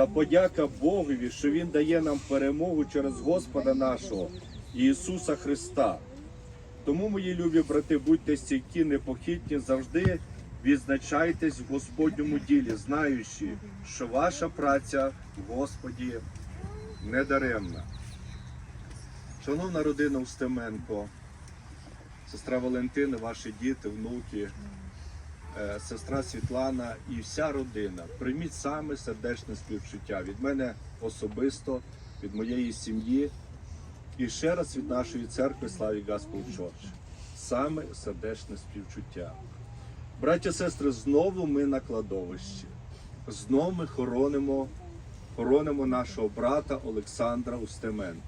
та подяка Богові, що Він дає нам перемогу через Господа нашого Ісуса Христа. Тому, мої любі брати, будьте стійкі, непохитні, завжди відзначайтесь в Господньому ділі, знаючи, що ваша праця в Господі не даремна. Шановна родина Устеменко, сестра Валентина, ваші діти, внуки, сестра Світлана і вся родина, прийміть саме сердечне співчуття від мене особисто, від моєї сім'ї і ще раз від нашої церкви Славі Gospel Church. Саме сердечне співчуття. Браття, сестри, знову ми на кладовищі. Знову ми хоронимо, хоронимо нашого брата Олександра Устеменка.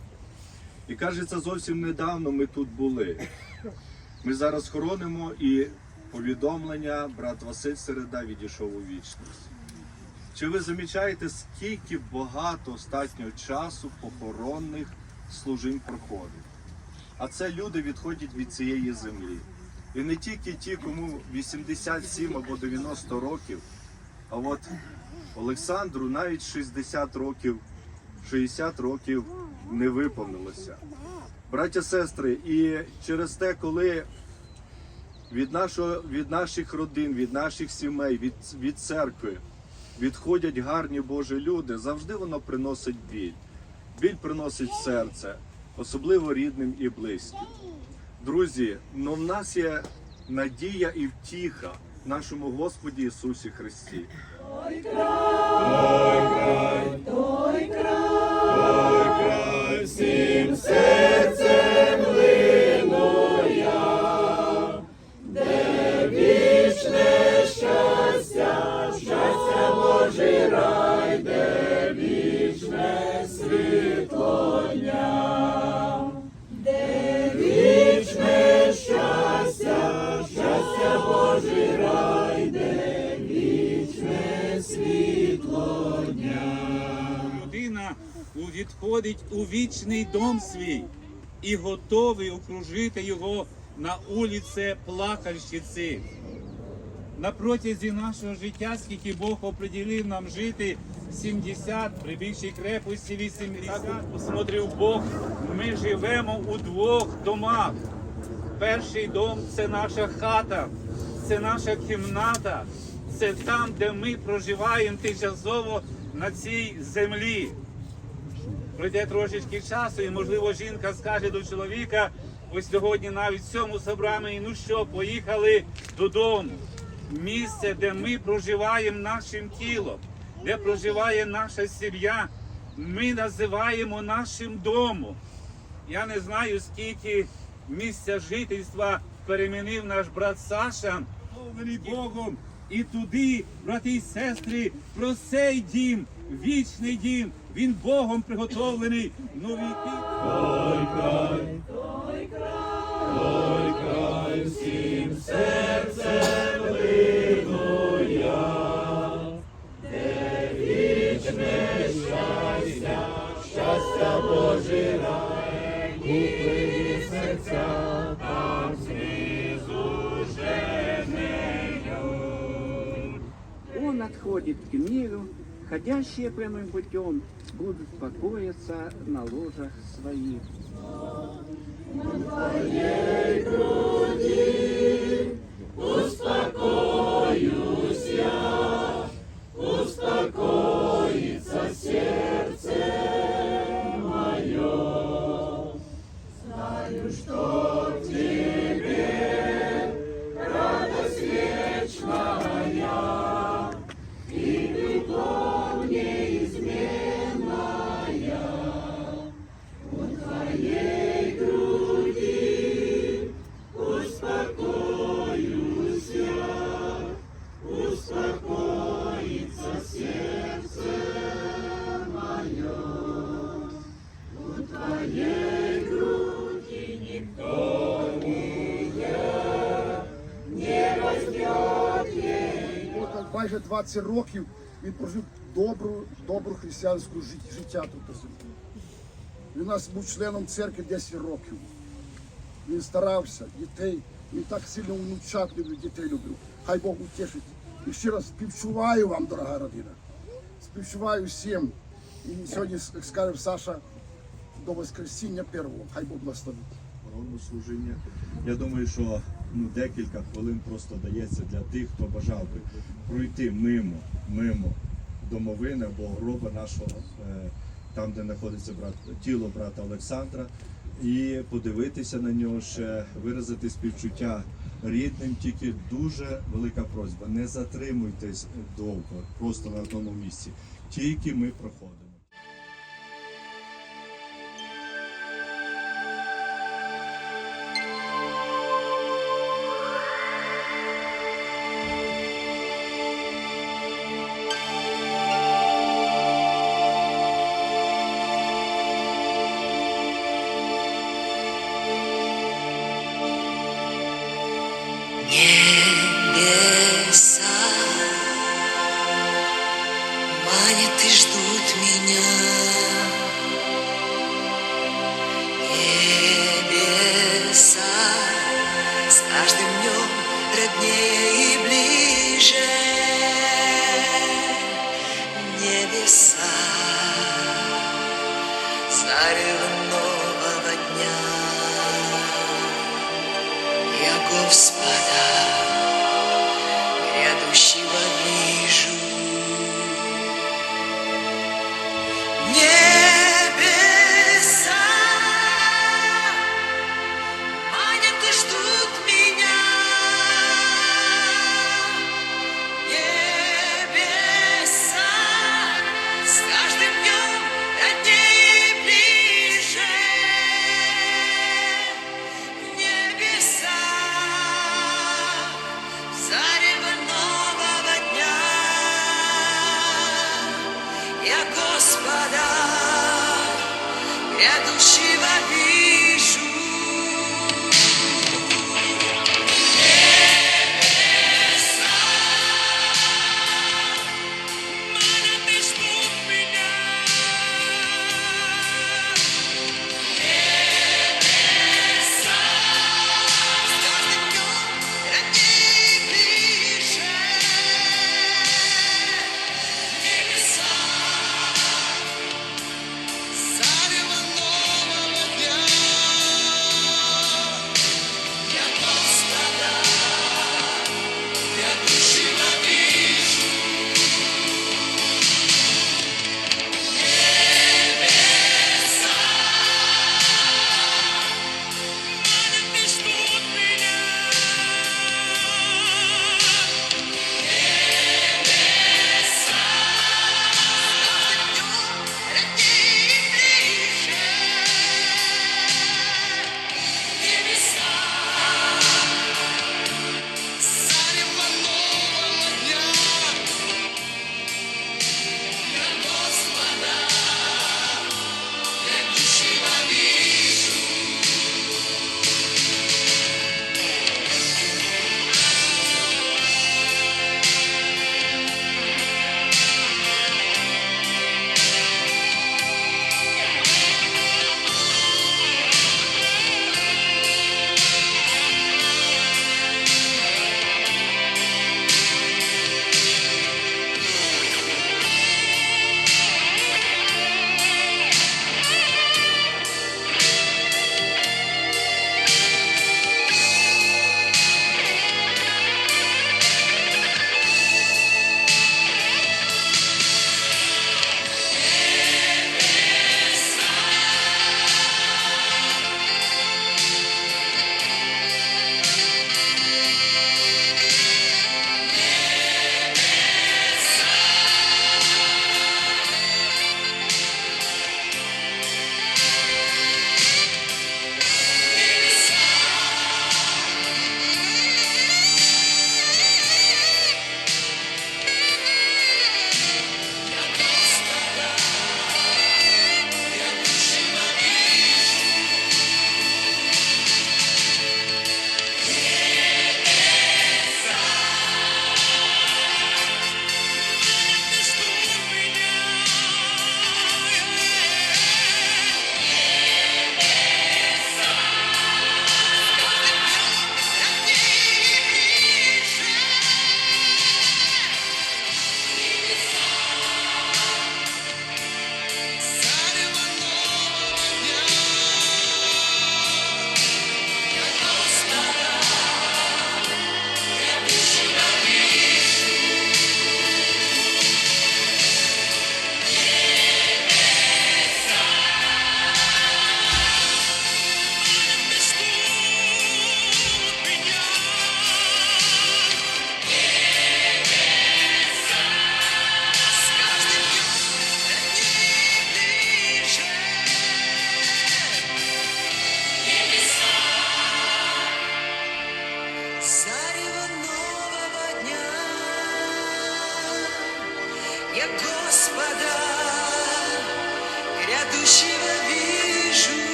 І кажеться, зовсім недавно ми тут були. Ми зараз хоронимо і повідомлення брат Василь Середа відійшов у вічність. Чи ви замічаєте, скільки багато останнього часу похоронних служінь проходить? А це люди відходять від цієї землі. І не тільки ті, кому 87 або 90 років, а от Олександру навіть 60 років, 60 років не виповнилося. Браття, сестри, і через те, коли від, нашого, від наших родин, від наших сімей, від, від церкви відходять гарні Божі люди, завжди воно приносить біль. Біль приносить серце, особливо рідним і близьким. Друзі, ну в нас є надія і втіха нашому Господі Ісусі Христі. людина свій і готовий окружити його на улице плакальщиці. На протязі нашого життя, скільки Бог оприділив нам жити 70, при більшій крепості 80, посмотрив Бог, ми живемо у двох домах. Перший дом це наша хата, це наша кімната, це там, де ми проживаємо тимчасово на цій землі. Пройде трошечки часу, і можливо жінка скаже до чоловіка, ось сьогодні навіть цьому собранні, ну що, поїхали додому. Місце, де ми проживаємо нашим тілом, де проживає наша сім'я, ми називаємо нашим домом. Я не знаю, скільки місця жительства перемінив наш брат Саша, мовлений Богом. І туди, брати і сестри, про цей дім, вічний дім, він Богом приготовлений. Новий той край, той край, той край всім Он отходит к миру, ходящие прямым путем будут покоиться на ложах своих. Майже 20 років він прожив добру, добру християнську життя тут. Він у нас був членом церкви 10 років. Він старався, дітей, він так сильно внучат любив, дітей любив. Хай Бог утешить. І ще раз співчуваю вам, дорога родина. співчуваю всім. І сьогодні скажемо Саша до Воскресіння первого. Хай Бог благословить. Служіння. Я думаю, що ну, декілька хвилин просто дається для тих, хто бажав би пройти мимо, мимо домовини або гроба нашого, е, там, де знаходиться брат, тіло брата Олександра, і подивитися на нього ще, виразити співчуття рідним. Тільки дуже велика просьба. Не затримуйтесь довго, просто на одному місці. Тільки ми проходимо. shit.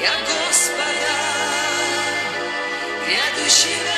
Я Господа грядущего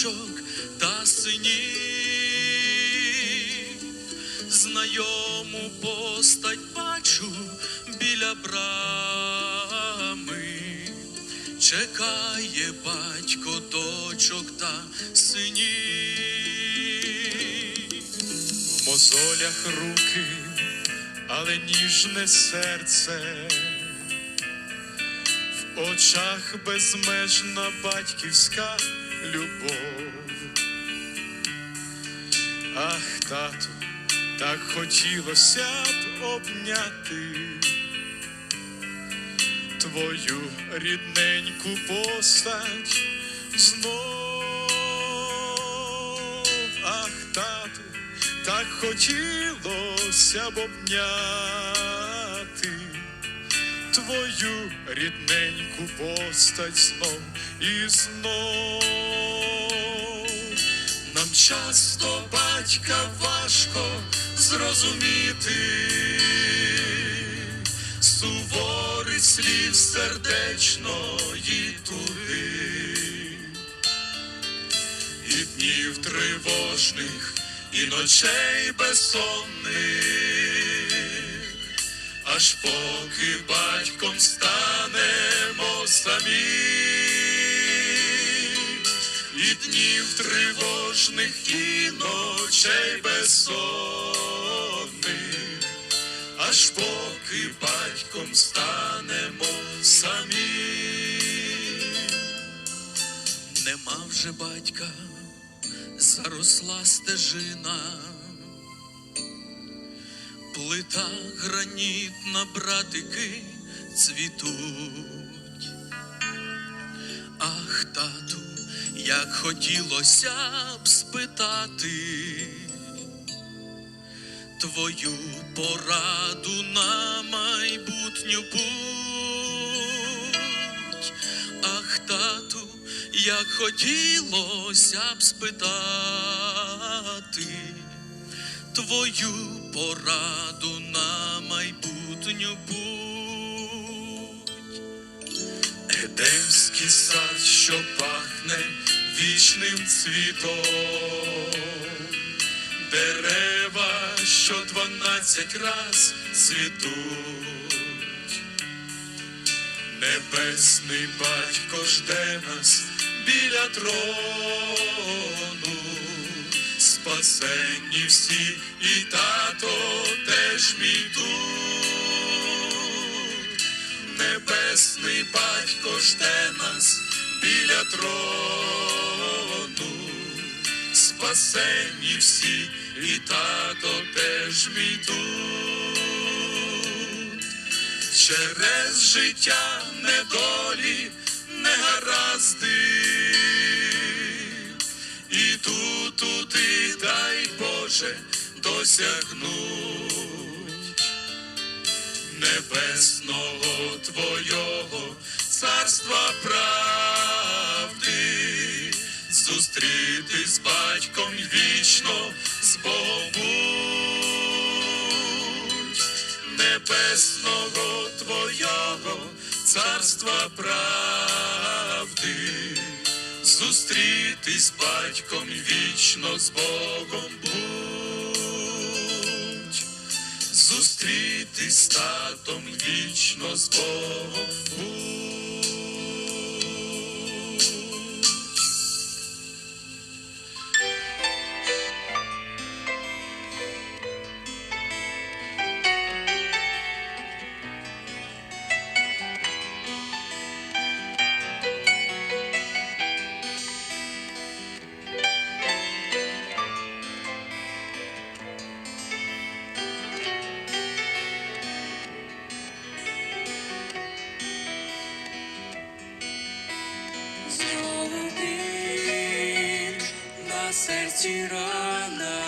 дочок та синів. Знайому постать бачу біля брами, чекає батько дочок та синів. В мозолях руки, але ніжне серце, в очах безмежна батьківська любов. Ах, тату, так хотілося б обняти твою рідненьку постать знов. Ах, тату, так хотілося б обняти твою рідненьку постать знов і знов. Часто батька важко зрозуміти, суворий слів сердечної туги, і днів тривожних, і ночей безсонних, аж поки батьком станемо самі днів тривожних, і ночей безсонних, аж поки батьком станемо самі. Нема вже батька, заросла стежина, плита гранітна, братики цвітуть. Ах, як хотілося б спитати твою пораду на майбутню путь. Ах, тату, як хотілося б спитати твою пораду на майбутню путь. Едемський сад, що пахне вічним цвітом, дерева, що дванадцять раз цвітуть, небесний батько жде нас біля трону, спасенні всі, і тато теж мій тут. Небесний батько жде нас біля трону, спасенні всі, і тато теж мій тут. через життя недолі, не негаразди, і тут туди, дай Боже, досягнуть небесного Твого царства прав зустрітись з батьком вічно з Богуть небесного твоєго царства правди, зустрітись з батьком вічно з Богом будь, зустрітись з татом вічно з Богом. будь. серці рана.